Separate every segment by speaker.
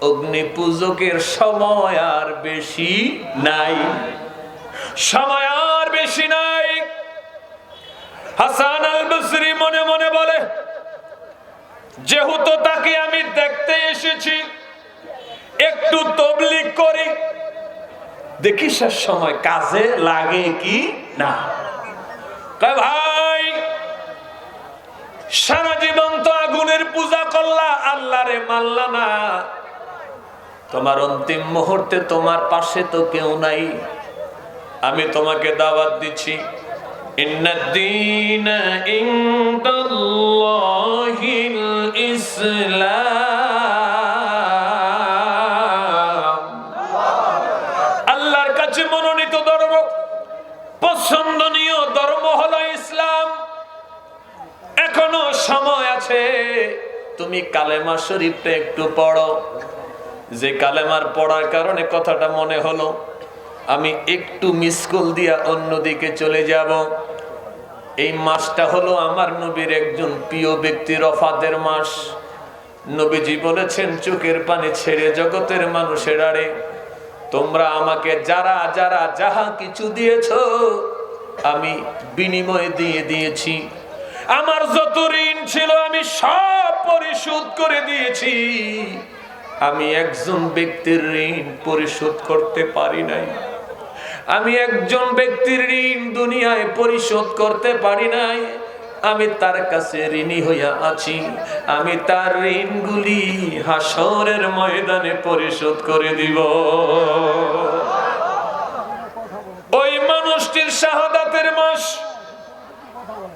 Speaker 1: অগ্নি পূজকের সময় আর বেশি নাই। সময় আর বেশি নাই। হাসান আল বসরি মনে মনে বলে, যেহেতু তাকে আমি দেখতে এসেছি, একটু তবলিক করি। দেখি সে সময় কাজে লাগে কি না? ভাই, সারা জীবন তো আগুনের পূজা করলা, আল্লাহরে মানলা না। তোমার অন্তিম মুহূর্তে তোমার পাশে তো কেউ নাই। আমি তোমাকে দাওয়াত দিচ্ছি। আল্লাহর কাছে মনোনীত ধর্ম, পছন্দনীয় ধর্ম হলো ইসলাম। এখনও সময় আছে। তুমি কালেমা শরীফটা একটু পড়ো। যে কালেমার পড়ার কারণে কথাটা মনে হলো, আমি একটু মিসকল দিয়া অন্যদিকে চলে যাব। এই মাসটা হলো আমার নবীর একজন প্রিয় ব্যক্তির অফাদের মাস। নবীজি বলেছেন, চোখের পানি ছেড়ে জগতের মানুষের আড়ে, তোমরা আমাকে যারা যারা যাহা কিছু দিয়েছ, আমি বিনিময়ে দিয়ে দিয়েছি। আমার যত ঋণ ছিল, আমি সব পরিশোধ করে দিয়েছি। আমি একজন ব্যক্তির ঋণ পরিশোধ করতে পারি নাই। আমি একজন ব্যক্তির ঋণ দুনিয়ায় পরিশোধ করতে পারি নাই। আমি তার কাছে ঋণী হইয়া আছি। আমি তার ঋণগুলি হাসরের ময়দানে পরিশোধ করে দিব। ওই মানুষটির শাহাদাতের মাস,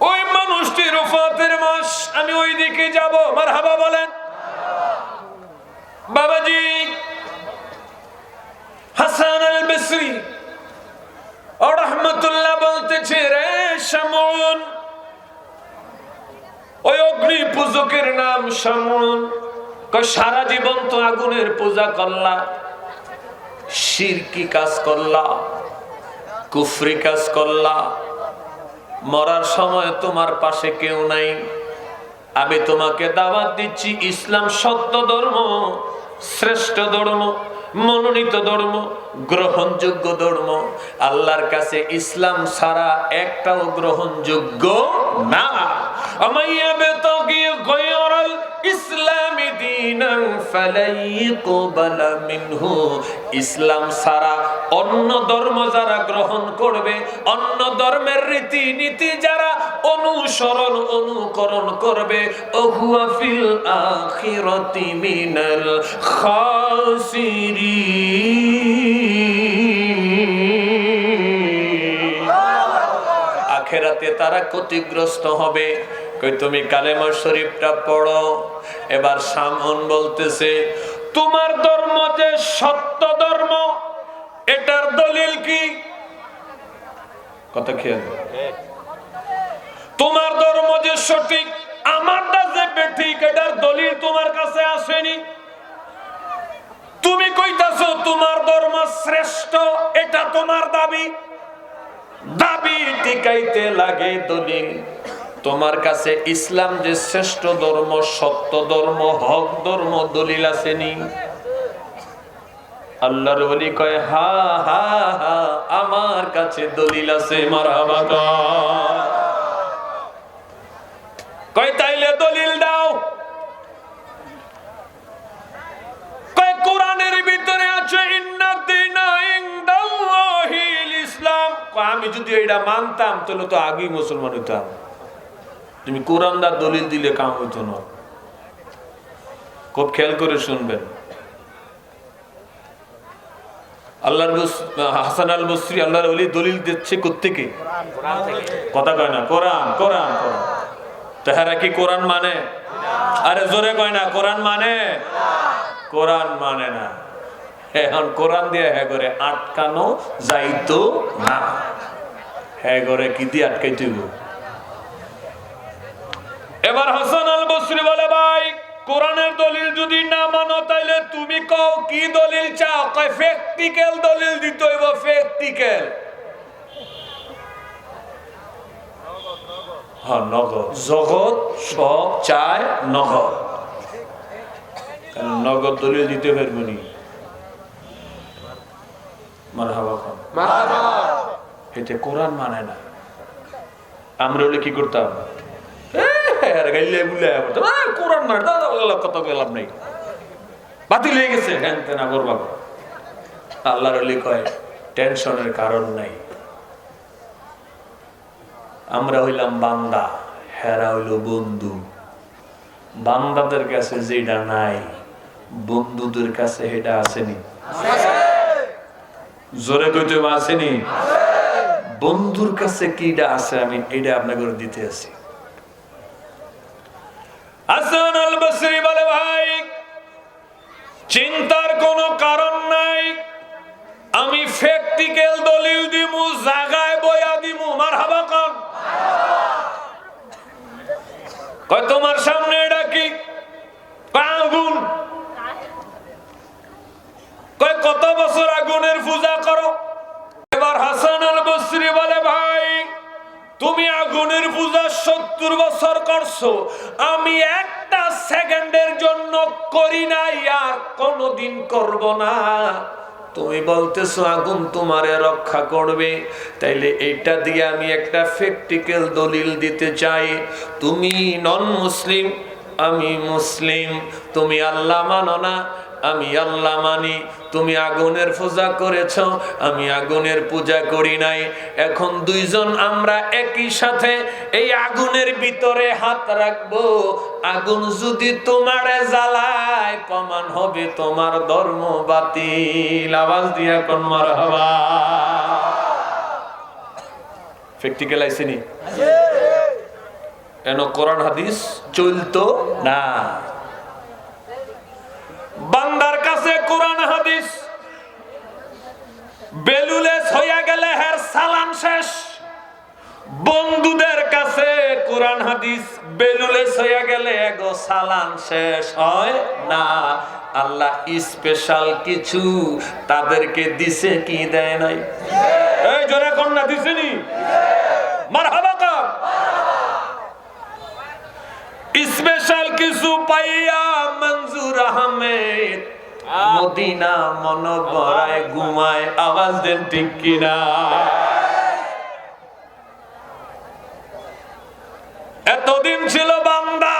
Speaker 1: ওই মানুষটির রফাতের মাস, আমি ওই দিকে যাব। মার হাবা বলেন। বাবাজি, হাসান আল মিসরি রহমতুল্লাহ বলতেছে, রে শামুন, ওই অগ্নি পূজকের নাম শামুন। সারা জীবন তো আগুনের পূজা করলা শিরকি কাজ করলা, কুফরি কাজ করলা, মরার সময় তোমার পাশে কেউ নাই, আমি তোমাকে দাওয়াত দিচ্ছি, ইসলাম সত্য ধর্ম। শ্রেষ্ঠ ধর্ম মনোনীত ধর্ম গ্রহণযোগ্য ধর্ম। আল্লাহর কাছে ইসলাম ছাড়া একটাও গ্রহণযোগ্য না। ইসলামি ইসলাম ছাড়া অন্য ধর্ম যারা গ্রহণ করবে, অন্য ধর্মের রীতি নীতি যারা অনুসরণ, অনুকরণ করবে আখেরাতে তারা ক্ষতিগ্রস্ত হবে। কই, তুমি কালেমা শরীফটা পড়ো। এবার সামন বলতেছে, তোমার ধর্ম যে সত্য ধর্ম, এটার দলিল কি? কথা খেয়াল তোমার ধর্ম যে সঠিক, আমারটা যে বেঠিক, এটার দলিল তোমার কাছে আসেনি? তুমি কইতাছো তোমার ধর্ম শ্রেষ্ঠ, এটা তোমার দাবি? দাবি টিকাইতে লাগে দলিল। তোমার কাছে ইসলাম যে শ্রেষ্ঠ ধর্ম, সত্য ধর্ম, হক ধর্ম, দলিল আসেনি। আল্লাহর বলি কয়, হা হা হা, আমার কাছে দলিল আছে মারহাবা কয়, তাইলে দলিল দাও। কয়, কোরআনের ভিতরে আছে ইসলাম। আমি যদি এটা মানতাম, তাহলে তো আগেই মুসলমান হইতাম। তুমি কোরআন দা দলিল দিলে কাম হইতো না। খুব খেয়াল করে শুনবেন। আল্লাহর হাসান আল আল্লাহর ওলি দলিল দিচ্ছে কোত্থেকে? কথা কয় না, কোরআন কোরআন কোরআন। তাহারা কি কোরআন মানে? আরে জোরে কয় না, কোরআন মানে? কোরআন মানে না। এখন কোরআন দিয়ে হ্যাঁ করে আটকানো যাইতো না। হ্যাঁ করে কি দিয়ে আটকাইতে? এবার হাসান আল বসরি বলে ভাই কোরআনের দলিল যদি না মানো তাইলে তুমি কও কি দলিল চাও? কয় প্র্যাকটিক্যাল দলিল দিতে হইব প্র্যাকটিক্যাল হ্যাঁ নগদ। জগৎ সব চায় নগদ। নগদ দলিল দিতে পারব নি? মারহাবা খান এতে কোরআন মানে না। আমরা হলে কি করতাম? আমরা হইলাম বান্দা, হেরা হইল বন্ধু। বান্দাদের কাছে যেটা নাই, বন্ধুদের কাছে এটা আসেনি। জোরে কইতে আসেনি? বন্ধুর কাছে কিটা আছে, আমি এটা আপনাকে দিতে আছি হাসান আল বসরি বলে ভাই চিন্তার কোনো কারণ নাই। আমি ফেকটিক্যাল দলিল দিমু, জাগায় বয়া দিমু। মার হাবা কন। কয়, তোমার সামনে এটা কি? আগুন। কয়, কত বছর আগুনের পূজা করো? এবার হাসান আল বসরি বলে, ভাই তুমি আগুনের পূজা সত্তর বছর করছ। আমি একটা সেকেন্ডের জন্য করি নাই আর কোনোদিন করব না। তুমি বলতেছো, আগুন তোমারে রক্ষা করবে। তাইলে এটা দিয়ে আমি একটা প্র্যাকটিক্যাল দলিল দিতে চাই। তুমি নন মুসলিম আমি মুসলিম তুমি আল্লাহ মানো না। আমি আল্লাহ মানি তুমি আগুনের পূজা করেছ আমি আগুনের পূজা করি নাই। এখন দুইজন আমরা একই সাথে এই আগুনের ভিতরে হাত রাখব। আগুন যদি তোমারে জ্বালায় কমান হবে তোমার ধর্ম বাতিল। আওয়াজ দিয়া কোন মার হবা প্র্যাকটিক্যাল আইসেনি এন কোরআন হাদিস চলতো না? বান্দার কাছে কোরআন, হাদিস। বেলুলেস হইয়া গেলে হের সালাম শেষ। বন্ধুদের কাছে কোরআন, হাদিস বেলুলেস হইয়া গেলে এগো সালাম শেষ হয় না। আল্লাহ স্পেশাল কিছু তাদেরকে দিছে কি দেয় নাই? এই জোরে কন্যা দিছেনি মারহাবা কর। স্পেশাল কিছু পাইয়া মদিনা মন বড়ায় ঘুমায় আওয়াজ দেন ঠিক কিনা? এতদিন ছিল বান্দা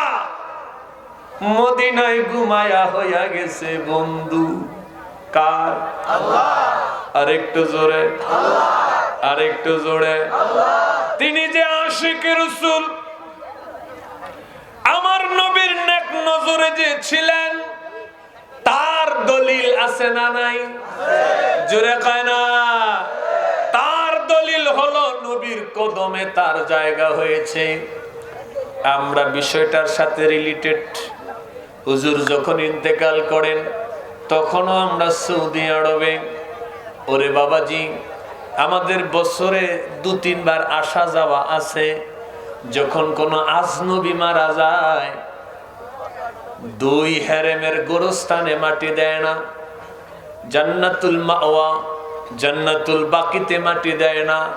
Speaker 1: মদিনায় ঘুমায়া হইয়া গেছে বন্ধু। কার? আরেকটু জোরে। আরেকটু জোরে। তিনি যে আশিক রসুল আমার নবীর নেক নজরে যে ছিলেন তার দলিল আছে না নাই? জোরে কয় না। তার দলিল হলো নবীর কদমে তার জায়গা হয়েছে। আমরা বিষয়টার সাথে রিলেটেড হুজুর যখন ইন্তেকাল করেন, তখনও আমরা সৌদি আরবে। ওরে বাবাজি, আমাদের বছরে দু তিনবার আসা যাওয়া আছে। যখন কোনো আজনবী মারা যায় দুই হেরেমের গোরস্থানে মাটি দেয় না। জান্নাতুল মাওয়া, জান্নাতুল বাকিতে মাটি দেয় না।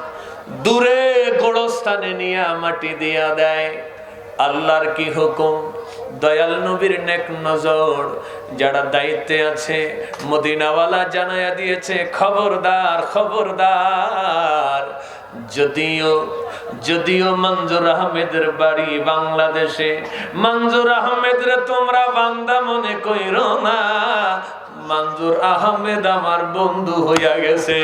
Speaker 1: দূরে গোরস্থানে নিয়ে মাটি দিয়া দেয়। আল্লাহর কি হুকুম? দয়াল নবীর নেক নজর। যারা দায়িত্বে আছে, মদিনাওয়ালা জানায়া দিয়েছে, খবরদার খবরদার। যদিও যদিও মঞ্জুর আহমেদের বাড়ি বাংলাদেশে, মঞ্জুর আহমেদের তোমরা বান্দা মনে কইর না। মঞ্জুর আহমেদ আমার বন্ধু হইয়া গেছে।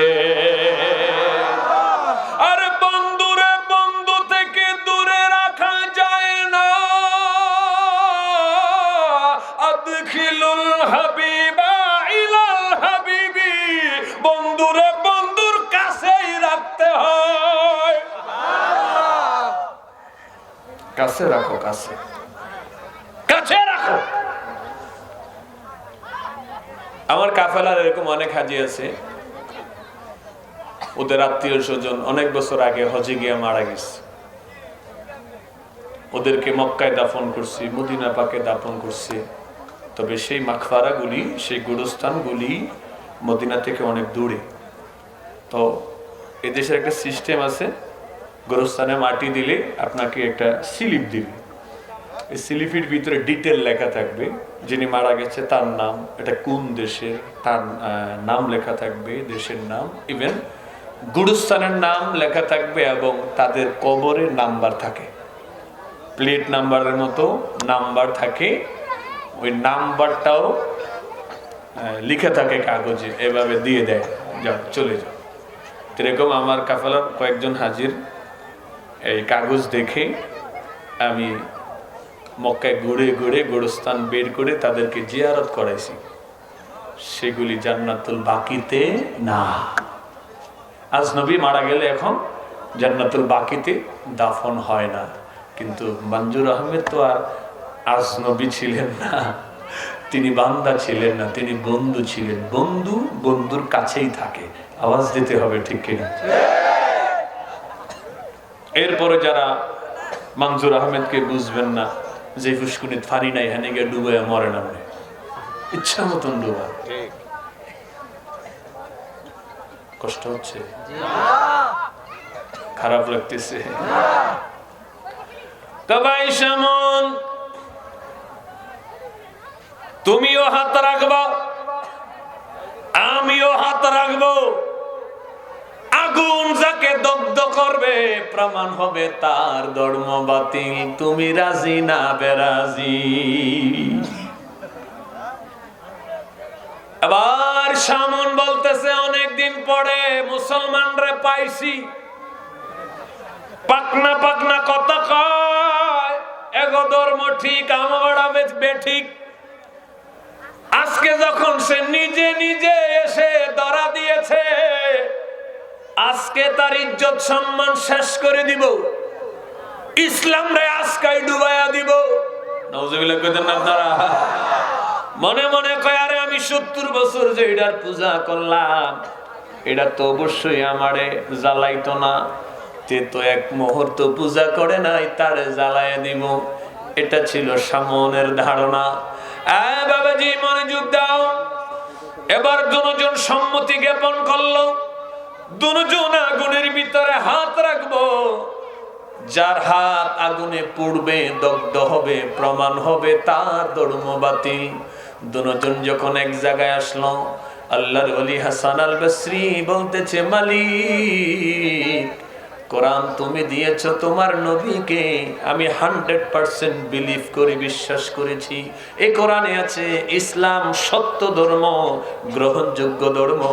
Speaker 1: কাছে রাখো, কাছে। কাছে রাখো। আমার কাফেলার এরকম অনেক হাজি আছে। ওদের আত্মীয় স্বজন অনেক বছর আগে হজে গিয়ে মারা গেছে। ওদেরকে মক্কায় দাফন করছি, মদিনা পাকে দাফন করছি। তবে সেই মাখফারাগুলি সেই গুরুস্থানগুলি মদিনা থেকে অনেক দূরে। তো এদেশের একটা সিস্টেম আছে গোরস্থানে মাটি দিলে আপনাকে একটা স্লিপ দিবে। এই স্লিপির ভিতরে ডিটেল লেখা থাকবে, যিনি মারা গেছে তার নাম, এটা কোন দেশের, তার নাম লেখা থাকবে, দেশের নাম ইভেন গুরুস্থানের নাম লেখা থাকবে এবং তাদের কবরের নাম্বার থাকে। প্লেট নাম্বারের মতো নাম্বার থাকে, ওই নাম্বারটাও লিখে থাকে কাগজে, এভাবে দিয়ে দেয়। যাও, চলে যাও। এরকম আমার কাফেলার কয়েকজন হাজির এই কাগজ দেখে আমি মক্কায় ঘুরে ঘুরে গোরস্থান বের করে তাদেরকে জিয়ারত করাইছি। সেগুলি জান্নাতুল বাকিতে না। আজ নবী মারা গেলে এখন জান্নাতুল বাকিতে দাফন হয় না। কিন্তু মঞ্জুর আহমেদ তো আর আজ নবী ছিলেন না। তিনি বান্দা ছিলেন না, তিনি বন্ধু ছিলেন। বন্ধু বন্ধুর কাছেই থাকে। আওয়াজ দিতে হবে, ঠিক কিনা? এরপরে যারা মঞ্জুর আহমেদকে বুঝবেন না যে ফুসকুনি ফারি নাই হেনে গিয়ে ডুবে মরে না ইচ্ছা মতন ডুবা। কষ্ট হচ্ছে? খারাপ লাগতেছে। তুমিও হাত রাখবা আমিও হাত রাখব। আগুন যাকে দগ্ধ করবে, প্রমাণ হবে তার ধর্ম বাতিল। তুমি রাজি না বেরাজি? আবার সামন বলতেছে, অনেকদিন পরে মুসলমানরা পাইছি। পাকনা পাকনা কথা কয়, এগো ধর্ম ঠিক আমরা বেঠিক। আজকে যখন সে নিজে নিজে এসে ধরা দিয়েছে আজকে তার ইজ্জত সম্মান শেষ করে দিব। ইসলাম রে আজকাই ডুবাইয়া দিব। মনে মনে কয়, আরে আমি সত্তর বছর যে এটার পূজা করলাম, এটা তো অবশ্যই আমারে জ্বালাইতো না। তে তো এক মুহূর্ত পূজা করে নাই, তারে জ্বালায় দিব। এটা ছিল সামনের ধারণা। বাবাজি, মনোযোগ দাও। এবার দুজন সম্মতি জ্ঞাপন করল। দুজন আগুনের ভিতরে হাত রাখব। যার হাত আগুনে পুড়বে, দগ্ধ হবে, প্রমাণ হবে তার ধর্ম বাতিল। দুজন যখন এক জায়গায় আসলো, আল্লাহর অলি হাসান আল বসরি বলতেছে, মালিক, কোরআন তুমি দিয়েছ তোমার নবীকে, আমি হান্ড্রেড পার্সেন্ট বিলিভ করে, বিশ্বাস করেছি। এ কোরআনে আছে, ইসলাম সত্য ধর্ম, গ্রহণযোগ্য ধর্ম।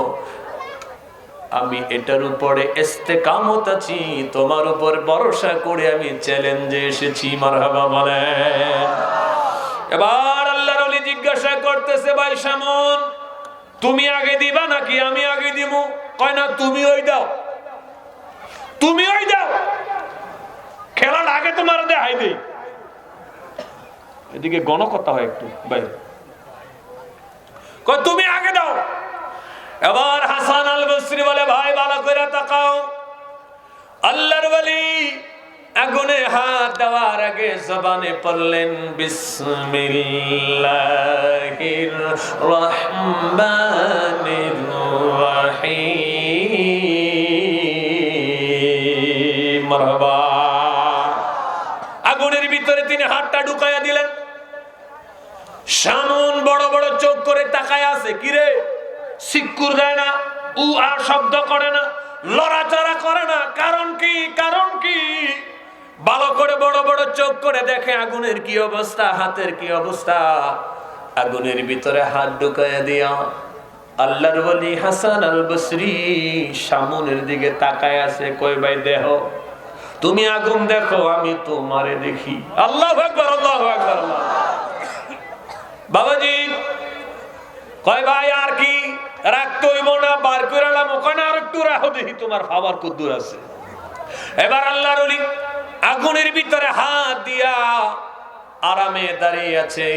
Speaker 1: আমি এটার উপরে ইস্তেকামত আছি, তোমার উপর ভরসা করে আমি চ্যালেঞ্জে এসেছি, মারহাবা বলে এবার আল্লাহর ওলি জিজ্ঞাসা করতেছে, ভাই সামন, তুমি আগে দিবা নাকি আমি আগে দিব কয়, না তুমি ওই দাও। তুমি ওই দাও খেলার আগে তোমার দেখাই দেই। এদিকে গণকথা হয় একটু বাইরে কয়, তুমি আগে দাও। এবার হাসান আল বসরি বলে, ভাই, ভালো করে তাকাও। আল্লাহর বলি আগুনে হাত দেওয়ার আগে জবানে পড়লেন, বিসমিল্লাহির রহমানির রহিম। আগুনের ভিতরে তিনি হাতটা ঢুকাইয়া দিলেন। সামন বড় বড় চোখ করে তাকায় আছে। কিরে সিক্কুর দেয় না উ আর শব্দ করে না, লড়াচড়া করে না। কারণ কি? কারণ কি? ভালো করে বড় বড় চোখ করে দেখে আগুনের কি অবস্থা, হাতের কি অবস্থা। আগুনের ভিতরে হাত ঢুকাইয়া দিয়া আল্লাহর বলি হাসান আল বসরি সামনের দিকে তাকায় আছে কই ভাই দেহ তুমি আগুন দেখো, আমি তোমারে দেখি। আল্লাহ আল্লাহ বাবাজি কয় ভাই, আর কি? রাখতে না, বার করে আলাম ওখানে আর একটু রাখো দেখি তোমার খাবার কুদ্দুর আছে। এবার আল্লাহর আগুনের ভিতরে হাত দিয়া আরামে দাঁড়িয়ে আছে,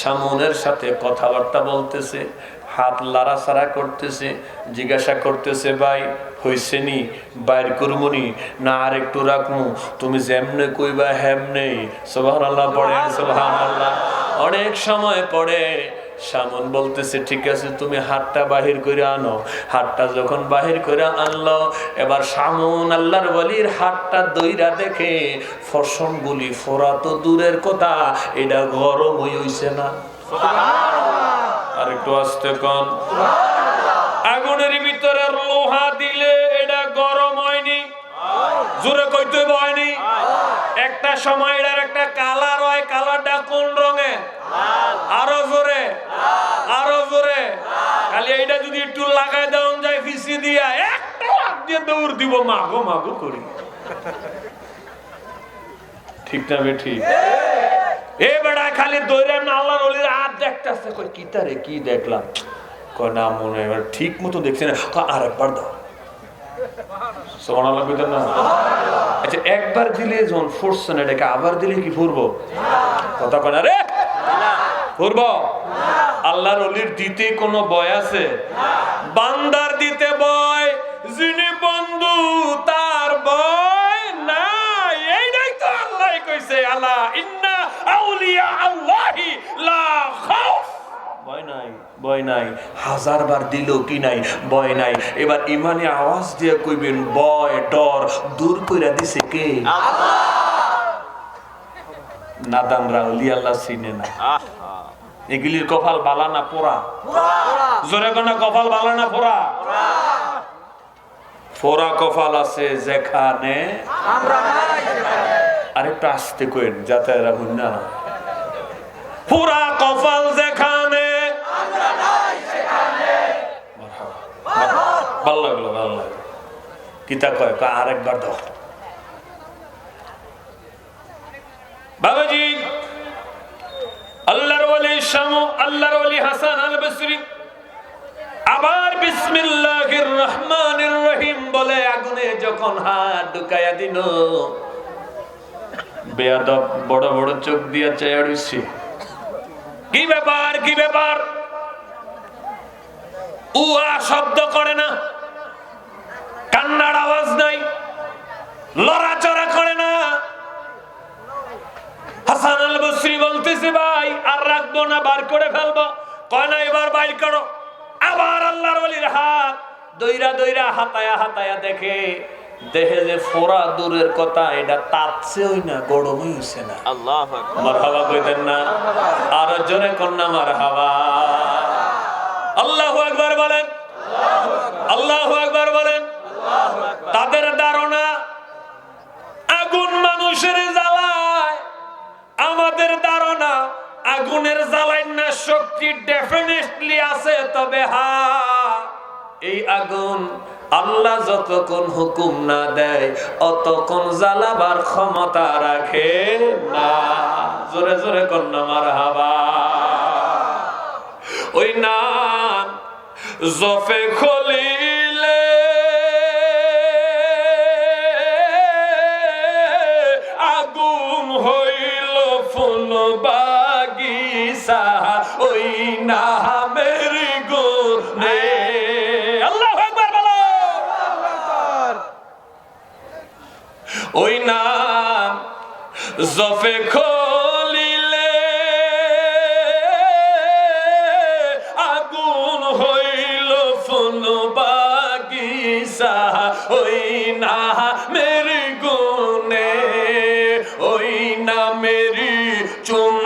Speaker 1: সামনের সাথে কথাবার্তা বলতেছে, হাত লাড়াছাড়া করতেছে, জিজ্ঞাসা করতেছে, ভাই, হইছে নি? বাইর করমুনি না? আর একটু রাখমু তুমি যেমনে কইবা হেমনে সোভান আল্লাহ পড়ে সোভান আল্লাহ অনেক সময় পড়ে সামন বলতেছে ঠিক আছে তুমি হাতটা বাহির করে আনো। হাতটা যখন বাহির করে আনলো এবার সামন আল্লাহর বলির হাতটা দইরা দেখে ফসম গুলি ফোরা তো দূরের কথা এটা গরম হই হইছে না। আর একটু আসতে কন। আগুনের ভিতরে লোহা দিলে এটা গরম হয়নি। জোরে কইতে হয়নি। একটা সময় এটার একটা কালার হয় কালারটা কোন রঙে আরও জোরে আরও জোরে। খালি এইটা যদি একটু লাগাই দেওয়া যায় ফিসি দিয়া, একটা দিয়ে দৌড় দিব, মাগো মাগো করি। ঠিক না এ বেড়া, খালি না আল্লাহর হাত দেখতেছে, কই, কি তারে কি দেখলাম? কয় না, মনে ঠিক মতো দেখছি না। কয় আরেকবার দাও। না? আচ্ছা একবার দিলে যখন না, এটাকে আবার দিলে কি ফুরবো? কথা কয় না রে। আল্লাহর অলির দিতে কোনো বয় আছে? বান্দার দিতে বয় যিনি বন্ধু, তার বয় নাই। এইটাই তো আল্লাহ কইছে আল্লাহ ইন্না আউলিয়া আল্লাহি লা খাউফ। ভয় নাই ভয় নাই। হাজার বার দিল কি নাই? ভয় নাই। এবার ইমানে আওয়াজ দিয়ে কইবেন, ভয়, ডর দূর কইরা দিছে কে? নাদান রাউলি আল্লাহ চিনে না। এগুলির কপাল বালা না পোড়া? জোরে কোনা কপাল বালা না পোড়া? ফোরা কপাল আছে যেখানে আরেকটু আসতে কইন যাতে এরা ভুল না। পুরা কপাল যেখানে ভালো লাগল ভালো লাগল। কিতা কয় কয় আরেকবার দাও। বাবাজি, আল্লাহর ওলি শামু, আল্লাহর হাসান আল বসরি আবার বিসমিল্লাহির রহমানির রহিম বলে আগুনে যখন হাত ঢুকাইয়া দিল। বেয়াদব, বড় বড় চোখ দিয়া চেয়ে কি ব্যাপার কি ব্যাপার? উয়া শব্দ করে না। কান্নার আওয়াজ নাই। লড়াচড়া করে না। হাসান আল বসরি বলতেছে ভাই আর রাখব না বার করে ফেলব। কয় না এবার বাইর করো। আবার আল্লাহর ওলির হাত দইরা দইরা হাতায়া হাতায়া দেখে। দেহে যে ফোরা দূরের কথা এটা তাপছেই না গরমই হইছে না।
Speaker 2: আল্লাহ
Speaker 1: মারহাবা কইতেন না আর জোরে কন্যা মারহাবা। আল্লাহু আকবার বলেন। আল্লাহু আকবার বলেন। তাদের ধারণা আগুন মানুষের জ্বালায় আমাদের ধারণা, আগুনের জ্বালাই না শক্তি ডেফিনেটলি আছে, তবে হা, এই আগুন আল্লাহ যতক্ষণ হুকুম না দেয়, অতক্ষণ জ্বালাবার ক্ষমতা রাখে না। জোরে জোরে কন্যা মার হাবা ওই না জফে খলিলে নামের গুনে আল্লাহু আকবার বলো। ওই নাম জফে খলিলে আগুন হইল ফুল বাগিসা ওই না মেরি গুনে ওই না মেরি চুম্বনকারী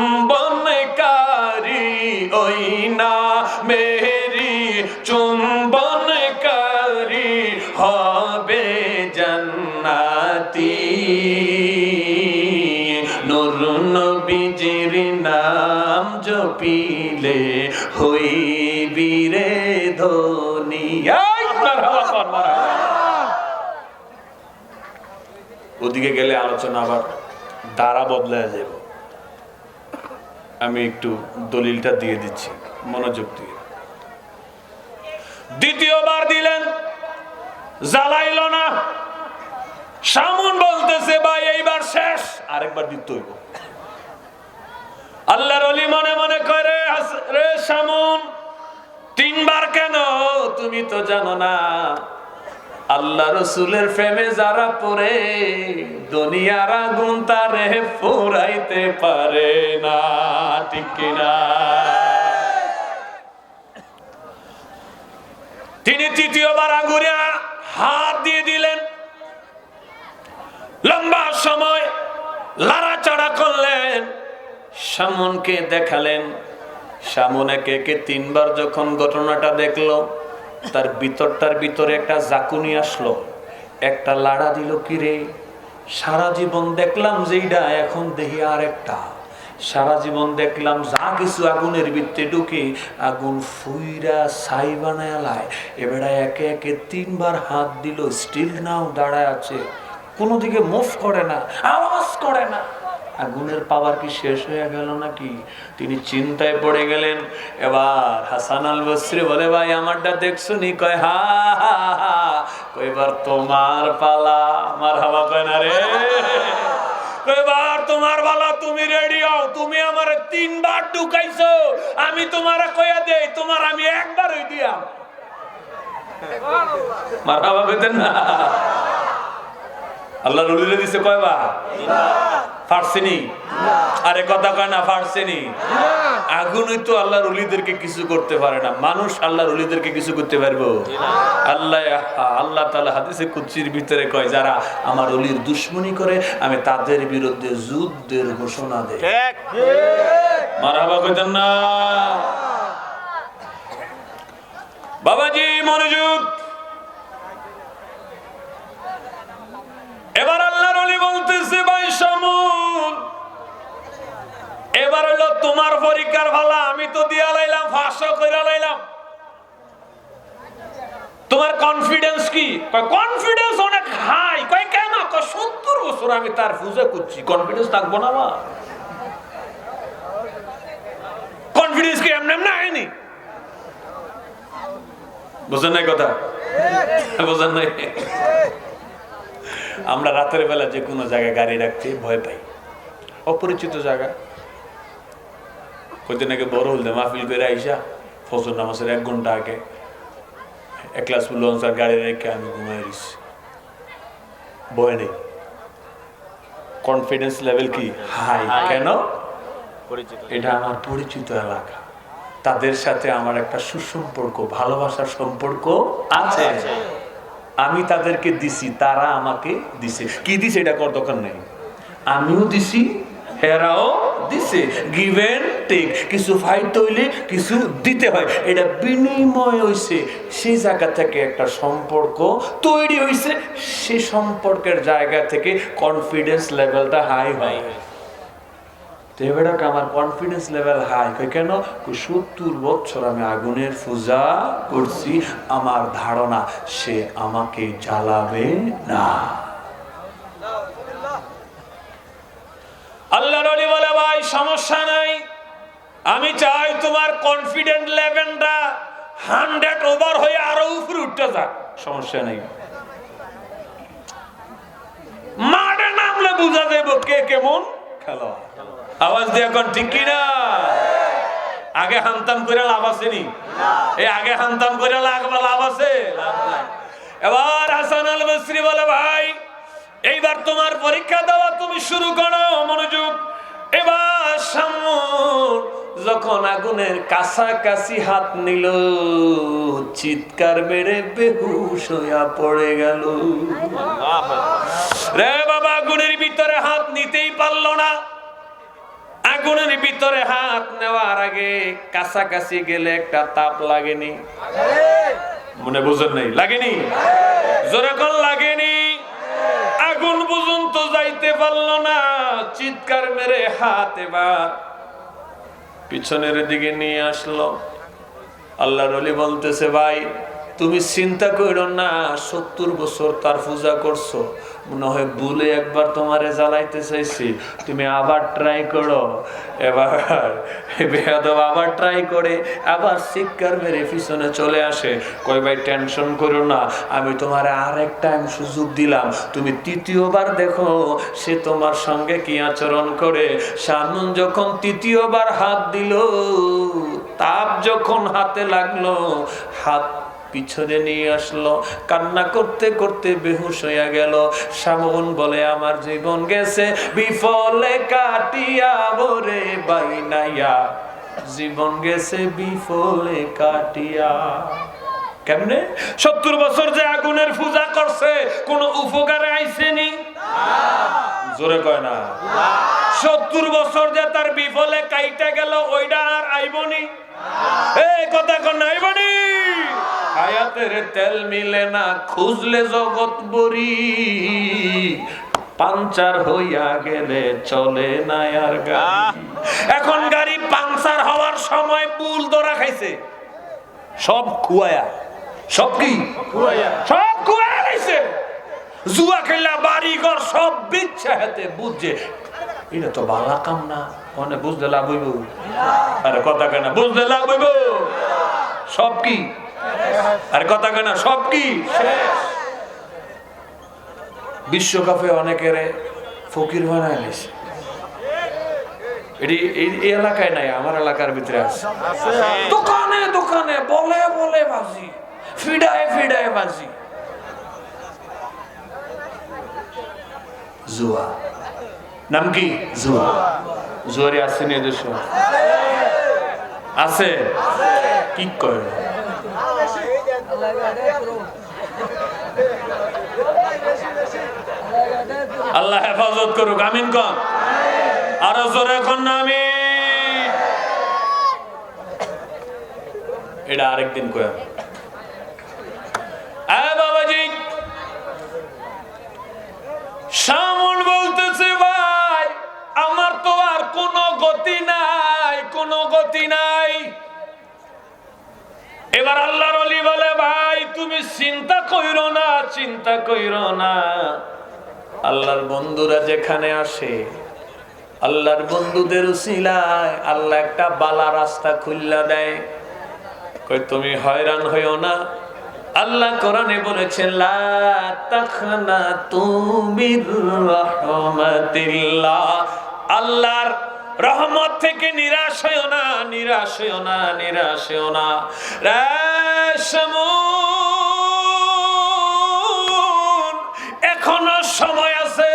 Speaker 1: ওদিকে গেলে আলোচনা আবার দ্বারা বদলায় যাব আমি একটু দলিলটা দিয়ে দিচ্ছি, মনোযোগ দিয়ে। দ্বিতীয়বার দিলেন, জ্বালাইল না। সামুন বলতেছে, ভাই, এইবার শেষ। আরেকবার দিতে আল্লাহর অলি মনে মনে করে রে সামুন, তিনবার কেন? তুমি তো জানো না। আল্লাহ রসুলের প্রেমে যারা পড়ে, দুনিয়ার আগুন তারে ফুরাইতে পারে না, ঠিক কিনা? তিনি তৃতীয়বার আগুনে হাত দিয়ে দিলেন। লম্বা সময় লাড়াচাড়া করলেন, সামনকে দেখালেন। সামনে কে কে তিনবার যখন ঘটনাটা দেখল তার ভিতরটার ভিতরে একটা জাকুনি আসলো। একটা লাড়া দিল কিরে সারা জীবন দেখলাম যেইটা এখন দেখি আর একটা সারা জীবন দেখলাম যা কিছু আগুনের ভিত্তে ঢুকে, আগুন ফুইরা ছাই বানায় এবারে একে একে তিনবার হাত দিল, স্টিল নাও, দাঁড়ায় আছে। কোনো দিকে মুভ করে না, আওয়াজ করে না। আগুনের পাওয়ার কি শেষ হয়ে গেল নাকি? তিনি চিন্তায় পড়ে গেলেন। এবার হাসান আল বসরি বলে ভাই আমারটা দেখছ নি কয় হা হা, হা। তোমার পালা আমার হাওয়া কয় না রে? তোমার বালা তুমি রেডি হও। তুমি আমার তিনবার ঢুকাইছো। আমি তোমার কয়া দেই তোমার আমি একবার হই দিয়াম। মারা বাবেতেন না। আল্লাহ রুলিলে দিছে কয়বার ফার্সিনি। আরে কথা কয় না ফার্সিনি। আগুনই তো আল্লাহ রুলিদেরকে কিছু করতে পারে না। মানুষ আল্লাহ রুলিদেরকে কিছু করতে পারব? আল্লাহ আল্লাহ তাআলা হাদিসে কুচ্ছির ভিতরে কয় যারা আমার অলির দুশ্মনী করে আমি তাদের বিরুদ্ধে যুদ্ধের ঘোষণা দেই। মারাবা কইতেন না। বাবাজি মনোযোগ। এবার আল্লাহর অলি বলতেছে, ভাই শামুল এবার হলো তোমার পরীক্ষার ভালা আমি তো দিয়া লাইলাম, ফাঁসও কইরা লাইলাম। তোমার কনফিডেন্স কি? কনফিডেন্স অনেক হাই কয়, কেন? সত্তর বছর আমি তার পূজা করছি কনফিডেন্স থাকব না আমার। কনফিডেন্স কি এমনি এমনি আইনি? বুঝেন নাই কথা? বুঝেন নাই? আমরা রাতের বেলা যে কোনো জায়গায় গাড়ি রাখতে ভয় পাই। অপরিচিত জায়গা। কদিন আগে বড় হলদে মাহফিল করে আইসা ফজর নামাজের এক ঘণ্টা আগে এক ক্লাস লঞ্চার গাড়ি রেখে আমি ঘুমাই দিচ্ছি ভয় নেই। কনফিডেন্স লেভেল কি? হাই কেন? এটা আমার পরিচিত এলাকা। তাদের সাথে আমার একটা সুসম্পর্ক ভালোবাসার সম্পর্ক আছে। আমি তাদেরকে দিছি, তারা আমাকে দিছে। কি দিছে এটা কর দোকান নেই। আমিও দিছি, হেরাও দিছে। গিভেন টেক কিছু ফাইট হইলে কিছু দিতে হয়। এটা বিনিময় হইছে। সেই জায়গা থেকে একটা সম্পর্ক তৈরি হইছে। সে সম্পর্কের জায়গা থেকে কনফিডেন্স লেভেলটা হাই হয়। আমার কনফিডেন্স লেভেল হাই কেন? সত্তর বছর আমি আগুনের পূজা করছি, আমার ধারণা সে আমাকে জ্বালাবে না। আল্লাহ রলি বলে, ভাই, সমস্যা আমি চাই তোমার কনফিডেন্ট লেভেলটা হান্ড্রেড ওভার হয়ে আরও উপরে উঠতে যাক। সমস্যা নেই। মাঠে নামলে বুঝা দেব কে কেমন খেলোয়াড়। আওয়াজ দিয়ে এখন ঠিক কিনা? আগে হামতাম করে লাভ আছে নি? এই আগে হামতাম করে লাভ লাভ আছে এবার হাসান আল বসরি বলে ভাই এইবার তোমার পরীক্ষা দেওয়া তুমি শুরু করো মনোযোগ। এবার সামুন যখন আগুনের কাছাকাছি হাত নিল চিৎকার মেরে বেহুশ হইয়া পড়ে গেল। রে বাবা আগুনের ভিতরে হাত নিতেই পারল না। আগুনের ভিতরে হাত নেওয়ার আগে কাছাকাছি গেলে একটা তাপ লাগেনি। মনে বুঝেন নাই? লাগেনি? জোরে কোন, লাগেনি? আগুন পর্যন্ত যাইতে পারল না। চিৎকার মেরে হাত এবার পিছনের দিকে নিয়ে আসলো। আল্লাহ রলি বলতেছে, ভাই তুমি চিন্তা করো না, সত্তর বছর তার পূজা করছ। মনে হয় ভুলে একবার তোমারে জ্বালাইতে চাইছি। তুমি আবার ট্রাই করো। এবার বেয়াদব আবার ট্রাই করে, আবার শিক্ষার মেরে পিছনে চলে আসে। কই ভাই টেনশন করো না, আমি তোমার আর একটা সুযোগ দিলাম। তুমি তৃতীয়বার দেখো, সে তোমার সঙ্গে কি আচরণ করে। সামন যখন তৃতীয়বার হাত দিল, তাপ যখন হাতে লাগল, হাত পিছনে নিয়ে আসলো। কান্না করতে করতে বেহুশ হইয়া গেল। সামন বলে, আমার জীবন গেছে, বিফলে কাটিয়া বরে বাইনাইয়া। জীবন গেছে, বিফলে কাটিয়া। কেমনে? সত্তর বছর যে আগুনের পূজা করছে, কোন উপকারে আইসেনি জোরে কয় না। সত্তর বছর যে তার বিফলে কাইটা গেল ওইটা আর আইবনি। এই কথা কন আইবনি। হায়াতের তেল মিলে না খুঁজলে জগৎ বরি পাঞ্চার হইয়া গেলে চলে না আর গাড়ি। এখন গাড়ি পাঞ্চার হওয়ার সময় বুল ধরা খাইছে। সব কুয়ায়া সব কি? সব কুয়ায়া খাইছে। জুয়া খেলা বাড়ি ঘর সব বিচ্ছা হাতে বুঝছে। এটা তো বালা কাম না মনে বুঝতে লাভ হইব আরে কথা কেনা বুঝতে লাভ হইব সব কি? আরে কথা কেনা সব কি? বিশ্বকাপে অনেকের ফকির বানায় নিছে। এটি এই এই এলাকায় নাই আমার এলাকার ভিতরে আছে। দোকানে দোকানে বলে বলে বাজি। ফিডায় ফিডায় বাজি। জুয়া নাম কি জুয়া জুয়ারি আছে নি এদেশ আছে? কি কয়? আল্লাহ হেফাজত করুক আমিন কন। আরও জোরে কন না আমি এটা আরেকদিন কয়। বাবাজি সামন গতি নাই, কোনো গতি নাই। এবার আল্লাহর অলি বলে, ভাই, তুমি চিন্তা কইরো না, চিন্তা কইরো না। আল্লাহর বন্ধুরা যেখানে আসে, আল্লাহর বন্ধুদের উসিলায় আল্লাহ একটা বালা রাস্তা খুললা দেয়। কই তুমি হয়রান হইও না। আল্লাহ কোরআনে বলেছেন, লা তাখনা তুমির রাহমাতিল্লাহ। আল্লাহর রহমত থেকে নিরাশ হইও না, নিরাশ হইও না, নিরাশ হইও না। এখনও সময় আছে।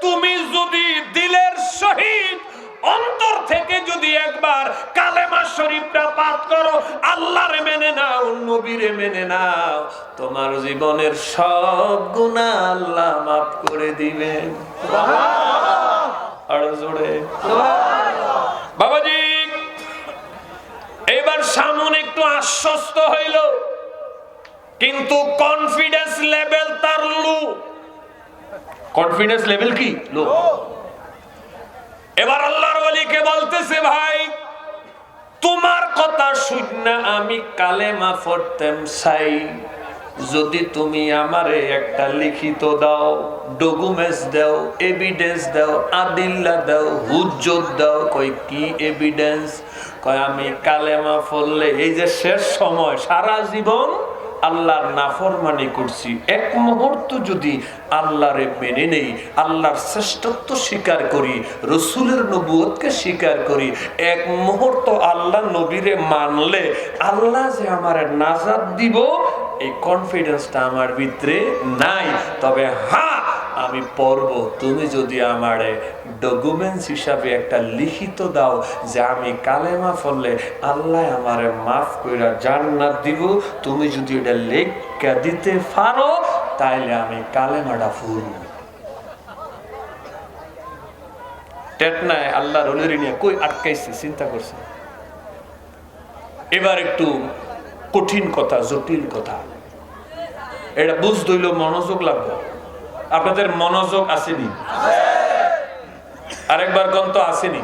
Speaker 1: তুমি যদি দিলের সহিত অন্তর থেকে যদি একবার কালেমা শরীফটা পাঠ করো, আল্লাহরে মেনে নাও, নবীরে মেনে নাও। তোমার জীবনের সব গুণা আল্লাহ মাফ করে দিবেন। আরও জোরে। বাবাজি, এবার সামনে একটু আশ্বস্ত হইল, কিন্তু কনফিডেন্স লেভেল তার লো কনফিডেন্স লেভেল কি? লো এবার আল্লাহর ওলিকে বলতেছে, ভাই, তোমার কথা শুনে আমি কালেমা পড়তেম চাই যদি তুমি আমারে একটা লিখিত দাও ডকুমেন্টস দাও এভিডেন্স দাও, আদিল্লা দাও, হুজ্জত দাও, কই কি এভিডেন্স কয় আমি কালেমা পড়লে এই যে শেষ সময়, সারা জীবন আল্লাহর নাফরমানি করছি। এক মুহূর্ত যদি আল্লাহরে মেনে নেই, আল্লাহর শ্রেষ্ঠত্ব স্বীকার করি, রসুলের নবুয়তকে স্বীকার করি, এক মুহূর্ত আল্লাহ নবীরে মানলে আল্লাহ যে আমার নাজাদ দিব এই কনফিডেন্সটা আমার ভিতরে নাই। তবে হ্যাঁ আমি পড়ব। তুমি যদি আমারে ডকুমেন্টস হিসাবে একটা লিখিত দাও যে আমি কালেমা ফললে আল্লাহ আমারে মাফ কইরা জান্নাত দিব, তুমি যদি এটা লেখা দিতে পারো, তাইলে আমি কালেমাটা ফুল টেটনায় আল্লাহর রলির নিয়ে কই আটকাইছে, চিন্তা করছে। এবার একটু কঠিন কথা, জটিল কথা। এটা বুঝতে হইল মনোযোগ লাগবে। আপনাদের মনোযোগ আসেনি। আরেকবার গন্ত আসেনি।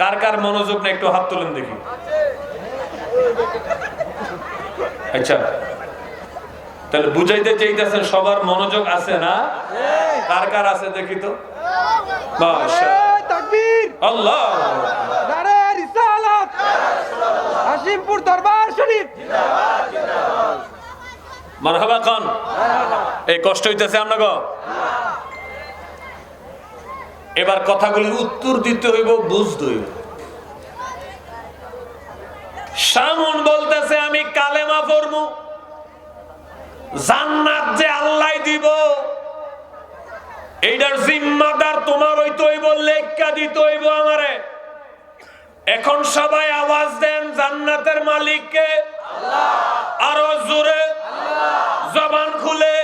Speaker 1: কার কার মনোযোগ না একটু হাত তোলেন দেখি। আচ্ছা। তাহলে বুঝাইতে চাইতেছেন সবার মনোযোগ আছে না? কার কার আছে দেখি তো। আল্লাহ।
Speaker 2: হাসিমপুর দরবার শরীফ।
Speaker 1: মারহাবা খান। এই কষ্ট হইতেছে আপনাকে এবার কথাগুলির উত্তর দিতে হইব, বুঝতে হইব। সামুন বলতেছে, আমি কালেমা পড়ব। জান্নাত যে আল্লাহ দিব, এইটার জিম্মাদার তোমার হইতে হইব, লেখা দিতে হইব আমারে। এখন সবাই আওয়াজ দেন জান্নাতের মালিককে। আরও জোরে। জবান খুলে।